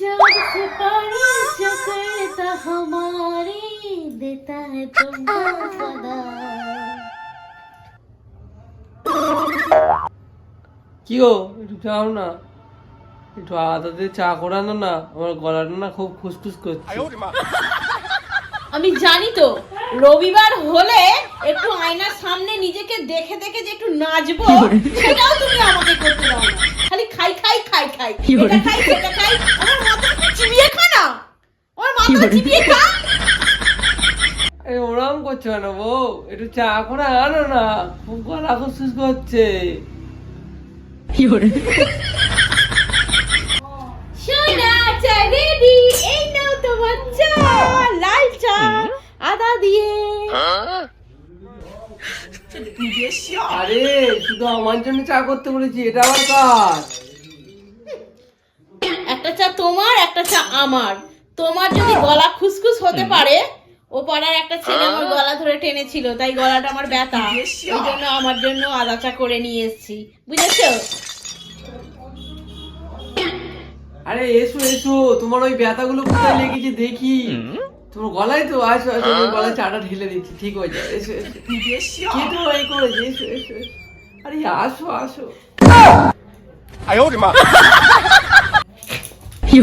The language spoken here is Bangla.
जब से पानी चकरता हमारी देता है तुमको सदा কি গো একটু চাও না একটু আদা দিয়ে চা করানো না আমার গলাটা না খুব খুসখুস করছে আমি জানি তো রবিবার হলে একটু আয়নার সামনে নিজেকে দেখে দেখে যে একটু নাচবো সেটাও তুমি আমাকে করতে দাও না খালি খাই খাই খাই খাই এটা খাই সেটা খাই ওরম করছ কেন বউ? একটু চা করে আনো না। খুব গলা করছে। চা রেডি এই নাও তোমার চা লাল চা আদা দিয়ে। আরে শুধু আমার জন্য চা করতে বলেছি এটা আবার কাজ একটা চা তোমার একটা চা আমার। তোমার যদি গলা খুসখুস হতে পারে ও পাড়ার একটা ছেলে আমার গলা ধরে টেনেছিল তাই গলাটা আমার ব্যথা। ইয়ে ওই জন্য আমার জন্য আলাচা করে নিয়ে এসেছি। বুঝেছ? আরে এসো এসো। তোমার ওই ব্যথাগুলো কোথায় লেগেছে দেখি। তোমার গলায় তো আসো আসো গলা চাটা ঢেলে দিচ্ছি। ঠিক হয়ে যাবে। এসো এসো। কি তো করেছে এসো এসো আরে আসো আসো। আয় ওরে মা। কি